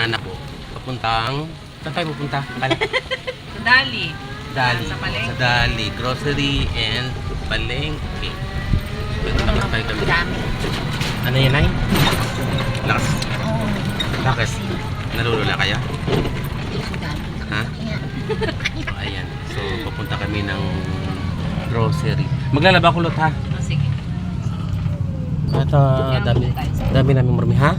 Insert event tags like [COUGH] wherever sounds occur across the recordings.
banana ko. Papuntang... Saan tayo pupunta? Kala? [LAUGHS] Sa Dali. Dali. Sa palengke. Sa Dali. Grocery and palengke. Nagtatay kami. Ano yan, Nay? Lakas. Bakit? Nalulula kaya? Ha? So, [LAUGHS] ayan. So, papunta kami ng grocery. Maglalaba ko lot, ha? Sige. At uh, dami, dami namin marami, ha?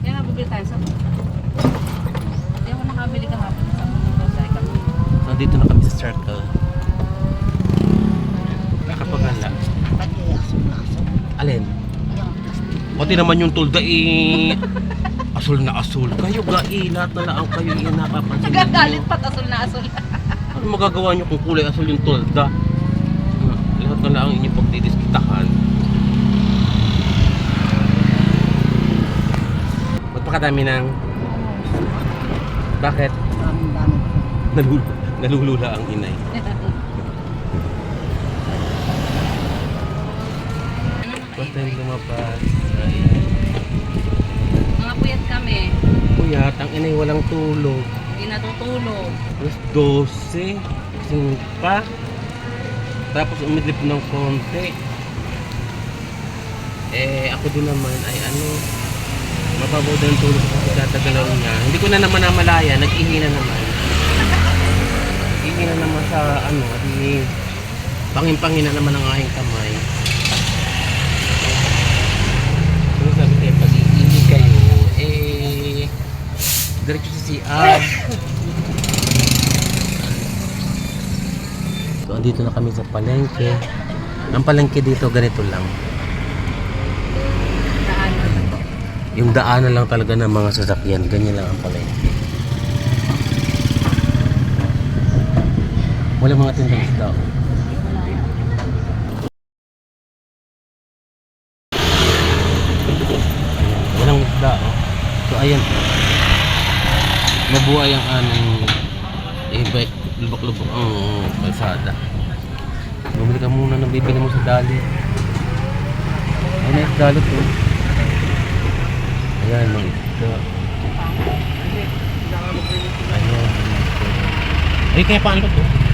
Kaya nga bibili tayo sa Hindi ako nakabili kahapon sa grocery kami. So, dito na kami sa circle. Nakapaghala. Alin? Pati naman yung tulda eh. Asul na asul. Kayo ga eh, lahat na lang kayo yung napapansin. Nagagalit pat asul na asul. Ano magagawa nyo kung kulay asul yung tulda? Lahat na lang inyong pagdidiskitahan. Ba't pa kadami ng... Bakit? Nalul nalulula ang inay. Ba't tayo lumabas? Mga puyat kami. Kuya, ang inay walang tulog. Hindi natutulog. Alas 12. Gising pa. Tapos umidlip ng konti. Eh, ako din naman ay ano, mababaw din ang tulog sa tatagalaw niya. Hindi ko na naman namalaya, nag-ihi na naman. Nag-ihi na naman sa ano, di pangin-pangin na naman ang aking kamay. Pero sabi kayo, pag iihi kayo, eh, diretso sa CR. [LAUGHS] So, andito na kami sa palengke. Ang palengke dito, ganito lang. Daan. Yung daanan lang talaga ng mga sasakyan. Ganyan lang ang palengke. Wala mga oh. Ayan, Walang isda. Oh. So, ayan. Mabuhay ang aming eh, bike, lubak-lubak ang kalsada. Bumili ka muna ng bibili mo sa dali. Ay, na isda to. Ayan, mga isda. Ayan. Ay, kaya paano to?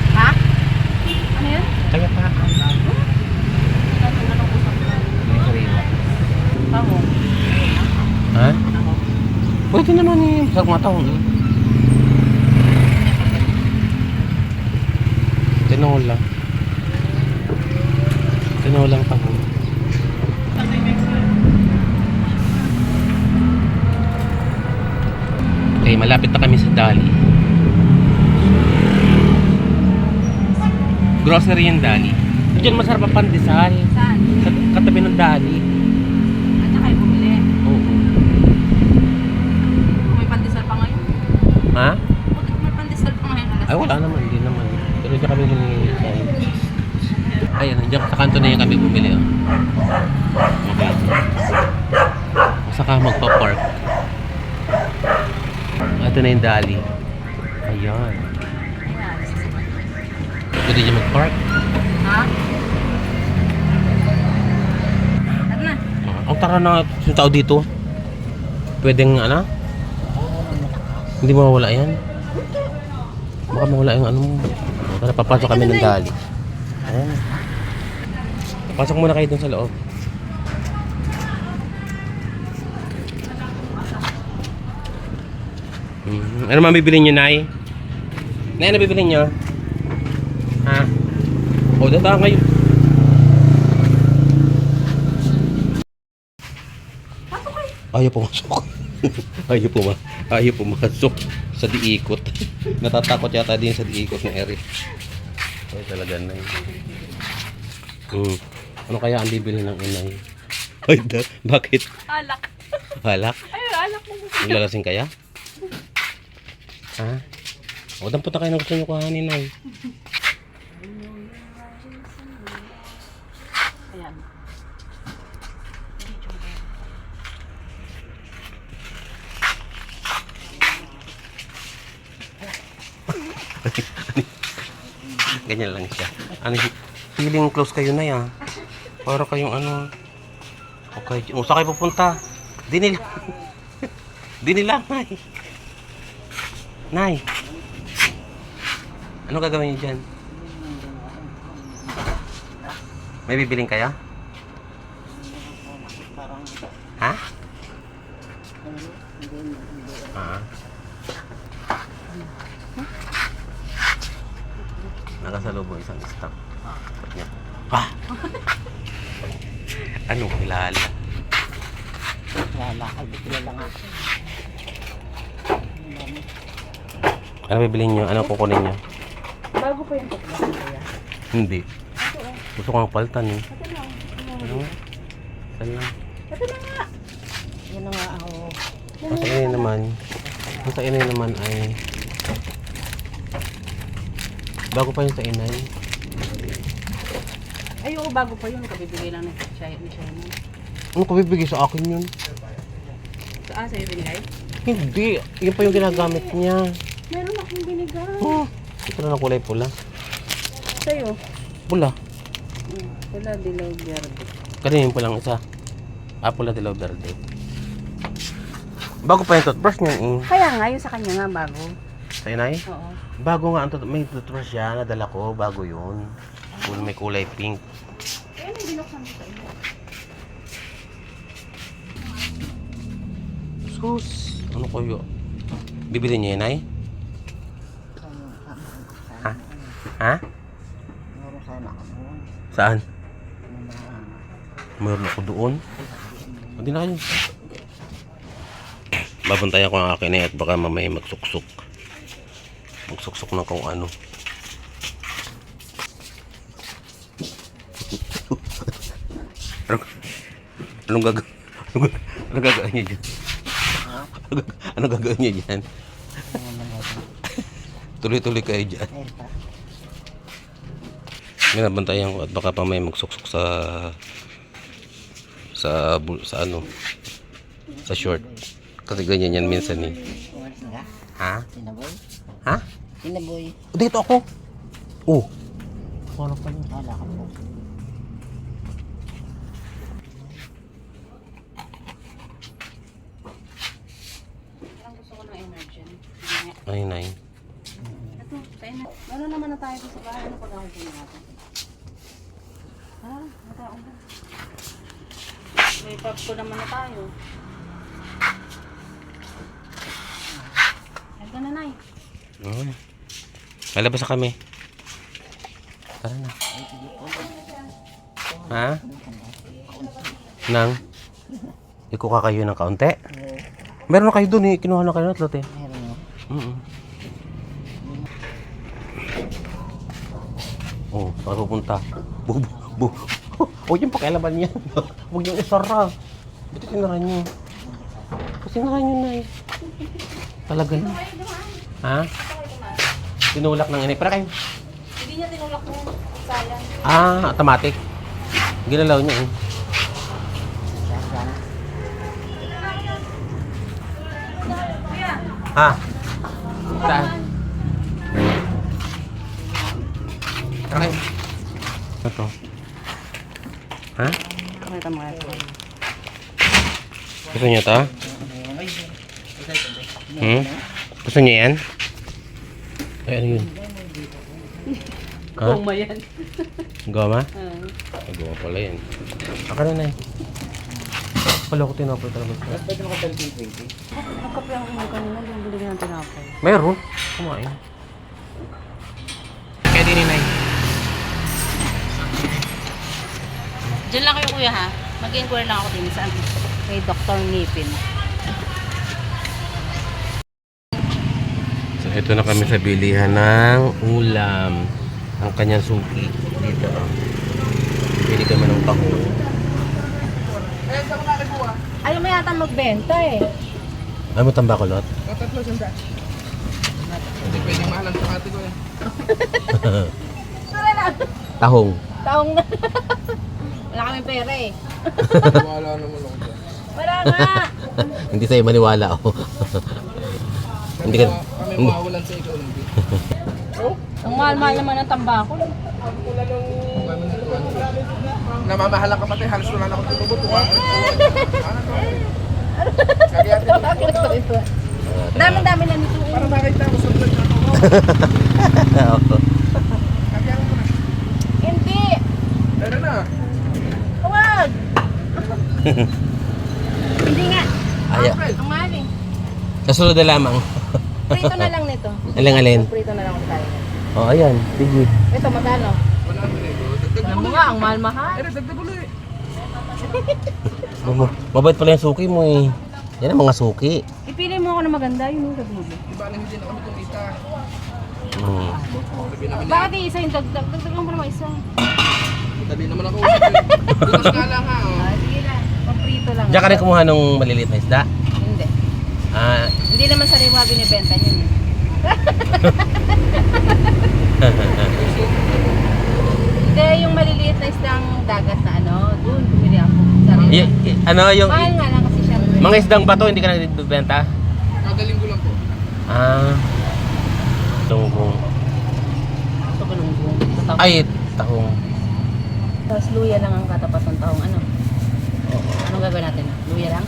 Kaya pa. Ha? Pwede naman eh. Sa mga taon eh. Tinola. Tinolang taon. Okay, malapit na kami sa Dali. Grocery yung Dali. Diyan masarap ang pandesal. Saan? Sa katabi ng Dali. At saka kayo bumili. Oo. May pandesal pa ngayon. Ha? Bakit may pandesal pa ngayon? Alas Ay, wala naman. Hindi naman. Pero hindi kami humingi sa Ayan, nandiyan sa kanto na yan kami bumili. Oh. Okay. Saka magpa-park. Ito na yung Dali. Ayan. Pwede dyan mag-park. Ha? Tara na. Ang tara na yung tao dito. Pwedeng ano? Hindi mawawala yan. Baka mawala yung ano mo. Tara, papasok kami ng Dali. Ayan. Pasok muna kayo dun sa loob. Mhm. Ano mabibili nyo, Nay? Nay, ano bibili nyo? O, data kayo. Ayaw pumasok. [LAUGHS] ayaw puma ayaw pumasok sa diikot. [LAUGHS] Natatakot yata din sa diikot ng Eric. Ay talaga na yun. Hmm. Ano kaya ang bibili ng inay? [LAUGHS] Ay, da- bakit? Alak. Halak? Ay, alak mo. Maglalasing kaya? Ha? O, dampot na kayo ng gusto nyo kuhanin ay. Ganyan lang siya. Ano, feeling close kayo na yan. Para kayong ano. Okay, o saan kayo pupunta? Di nila. [LAUGHS] Di nila, ay. Nay! Ano gagawin niyo dyan? May bibiling kayo? Ha? Ah. Nakasalubong isang staff. Sabi niya, Ah! Anong kilala? Ay di kilala nga. Ano bibilin niyo? Ano kukunin niyo? Bago pa yung tuklas kuya. Hindi. Gusto ko ang paltan eh. Ano nga? Saan lang? Ito na nga. Yun na nga ako. Ang sa inay naman, ang sa inay naman ay bago pa yung sa inay. Ay, oo, bago pa yun. Kabibigay lang ni Shai ni Shai mo. Ano ko bibigay sa akin yun? So, ah, sa'yo binigay? Hindi. Yun pa yung ginagamit niya. Meron akong binigay. Oh, ito na ng kulay pula. Sa'yo? Pula. Hmm. Wala, dilaw, verde. Kanina yung pulang isa. Ah, pula dilaw verde. Bago pa yung toothbrush niya eh. Kaya nga, yung sa kanya nga bago. Sa inay? Oo. Bago nga ang tooth- may toothbrush siya. Nadala ko. Bago yun. Kul- May kulay pink. Kaya nang binuksan. Sus. Ano yun? Bibili niya yun ay? Ha? Ha? Meron. Saan? Mayroon ako doon. Hindi na kayo. Babantayan ko ang akin eh at baka mamaya magsuksok. Magsuksok ng kung ano. Ano anong gagawin? Anong, anong gagawin niyo dyan? Ano, anong gagawin niyo dyan? Tuloy-tuloy kayo dyan. Binabantayan ko at baka pa may magsuksok sa sa sa ano sa short. Kasi ganyan yan minsan eh. Ha? Ha? Sinaboy. Dito ako. Oh. Wala pa yun. Wala ka po. Ang gusto ko ng energy. Sige nga. Ay, nay. Ito, tayo na. Meron naman na tayo sa bahay. Ano pag-ahon ko natin? Ah, nataon ba? May pag ko naman na tayo. Ito na, Nay. Oh. Lalabas na kami. Tara na. Ha? Nang? Ikuha kayo ng kaunti? Meron na kayo dun eh. Kinuha na kayo ng lote. Meron Mm Oh, saan pupunta? Bu, bu, bu. [LAUGHS] Huwag yung pakialaman niya. [LAUGHS] Huwag yung isara. Ba't sinara niyo? Ba't sinara niyo na eh? Talaga na. Ha? Tinulak ng inay. Para kayo. Hindi niya tinulak mo. Sayang. Ah, automatic. Ginalaw niya eh. Ha? Saan? Okay. Ito. Ha? Pakita mo ito. Gusto niyo to? Hmm? Gusto niyo yan? Ay, ano yun? Goma yan. Goma? Goma pala yan. Aka na na eh. Pala ko tinapay talaga. Pwede mo ka 20. Nagkape ako mo kanina. Yung binigyan ng tinapay. Meron. Kumain. Kaya din inay. Diyan lang kayo kuya ha. Mag-inquire lang ako din sa kay Dr. Ngipin. So, ito na kami sa bilihan ng ulam. Ang kanyang suki. Dito. oh. Bili kami ng tahong. Ayaw mo yata magbenta eh. Ay mo tambakulot? Tatlo sanda. Hindi pwede mahalan sa ate ko eh. [LAUGHS] Tahong. Taong na. [LAUGHS] Wala kami pera eh. Wala naman ako dyan. Wala nga. [LAUGHS] Hindi sa'yo maniwala ako. Hindi ka... Kami mawawalan sa ikaw hindi. Ang mahal-mahal naman ng tambako namamahalang ka pati, halos wala na akong tinubutuan. Kaya tinubutuan. Dami-dami na nito. Para makita mo sa vlog na ako. Hindi. Pero na. Huwag. Hindi nga. Ay, ang mahal eh. Kasunod na lamang. Prito na lang nito. Alin alin? Prito na lang tayo. Oh, ayan. Sige. Ito, magkano? 100. Tingnan mo nga, ang mahal-mahal. Pero dagdag. Eh. Mabait pala yung suki mo eh. Yan ang mga suki. Ipili mo ako na maganda yun, sabi mo. Diba alam din ako nagkumita? Hmm. Bakit yung isa yung dagdag? Dagdag lang pala isa. Tabi naman ako. [LAUGHS] Bukas nga lang ha. Oh. Ah, sige lang. Paprito lang. Diyan ka rin kumuha ng maliliit na isda? Hindi. Ah. Hindi naman sa rewa binibenta niyan. [LAUGHS] dagat na ano, doon bumili ako. Sarili. y- y- ano yung Mahal nga lang kasi siya. mga isdang bato hindi ka nagbibenta? Kada linggo lang po. Ah. Tunggong. Ito ba nung buong? Ay, tahong. Tapos luya lang ang katapat ng tahong. Ano? Anong gagawin natin? Luya lang?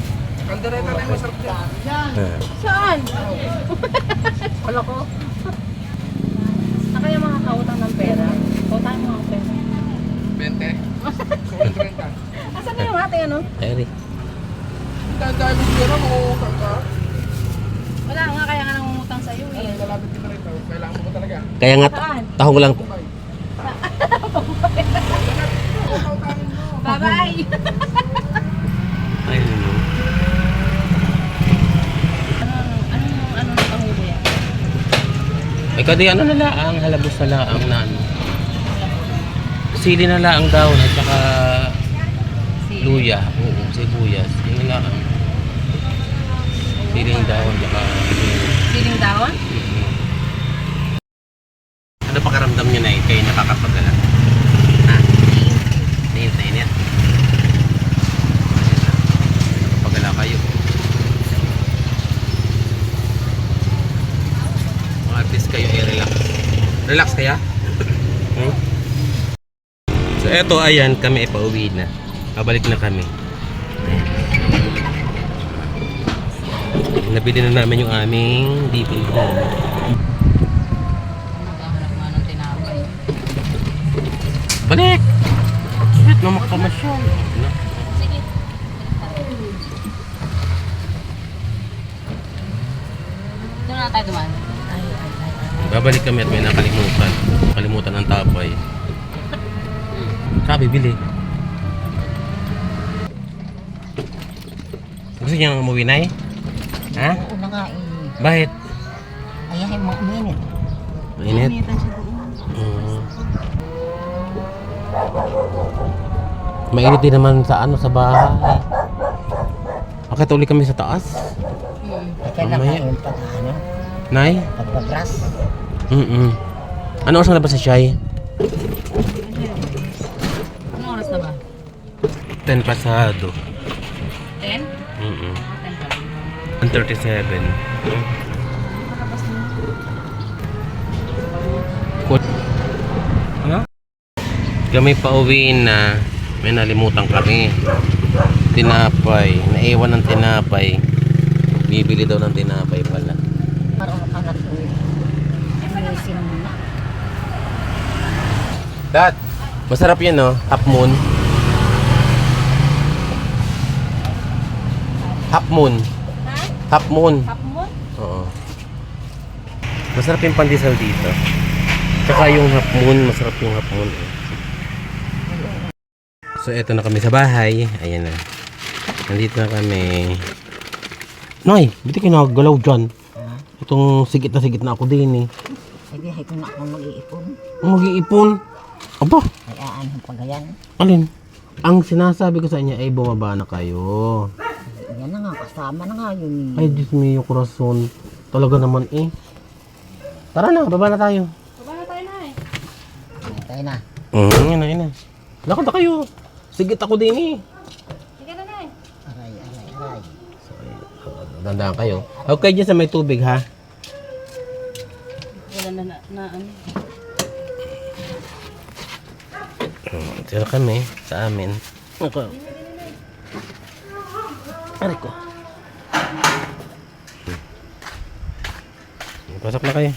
Kaldereta na yung masarap dyan. Ah. Saan? Wala ko. Saan kaya makakautang ng pera? Utang mo ang pera. 20. Sulit 30. Asan na yung ating ano? Eri. Dahil dahil mo siguro, mangungutang ka. Wala nga, kaya nga nangungutang sa'yo Ay, eh. malapit ka na rin. Kailangan mo ba talaga? Kaya nga tahong lang. Bye. Bye-bye! Ay, ano. ano, ano, ano na ano laang, halabos na laang na ano. Sili na laang daw at saka luya. Oo, sibuyas. Yun na laang. Siling daw at saka Siling dahon? Pakaramdam nyo na eh, kayo nakakapagala? Ha? Init na init. Nakapagala kayo. Mga at least kayo ay relax. Relax kaya? [LAUGHS] Hmm? So eto ayan, kami ay pauwi na. Pabalik na kami. Nabili na namin yung aming DVD. Maghahanap nga ng tinapay. Balik! Shit, namak ka masyal. Sige. Doon na tayo dumaan. Ay, ay. Babalik kami at may nakalimutan. Nakalimutan ang tapay. Sabi, bili. Gusto niya umuwi na eh? Ha? Oo na nga eh. Bakit? Ayahin mo uminit. Mainit? Initan siya Mainit din naman sa ano, sa bahay. Bakit uli kami sa taas? Hmm. Ay, kailan Mamaya. ka yung pag ano, Nay? pagpabras. Mm-mm. Ano oras na labas sa Shy? Anong oras na ba? 10 pasado. 10? Mm-mm. 10 pa lang. 137. Malabas na. Kut. Ano? Kami pauwi na. May nalimutan kami. Tinapay. Naiwan ng tinapay. Bibili daw ng tinapay pala. Dad! Masarap yan no? Half moon. Half moon. Ha? Half moon. Half moon? Oo. Masarap yung pandesal dito. Tsaka yung half moon, masarap yung half moon. eh. So eto na kami sa bahay. Ayan na. Nandito na kami. Nay, biti kayo nagagalaw dyan. Ha? Itong sigit na sigit na ako din eh. Sige, hay ko na akong mag-iipon. Ang mag-iipon. Aba, Ay, aan ang pagayan. alin? Ang sinasabi ko sa inyo ay bumaba na kayo. Yan na nga, kasama na nga yun eh. Ay, Diyos mio, corazon. Talaga naman eh. Tara na, baba na tayo. Baba na tayo na eh. Ay, tayo na. Mm, yun na, yun na. Lakad na kayo. Sigit ako din eh. Sige na na eh. Aray, aray, aray. Dandaan kayo. Okay dyan sa may tubig ha. Wala na na, na ano. Tira kami sa amin. Ako. Aray ko. Pasok na kayo.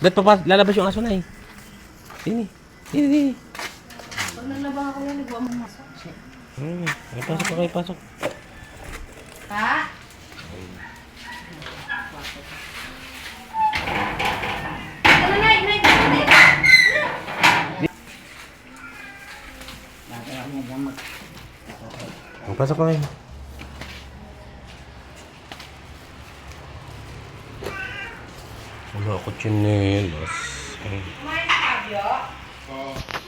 Ba't papa, lalabas yung aso na eh. Dini. Dini. Pag naglaba ako yan, nagwa mo masok. Hmm, ay, pasok ka kayo, pasok. Ha? Ano na, pasok ka kayo. Wala ako chinelas. Ay. Kumain ka, 哦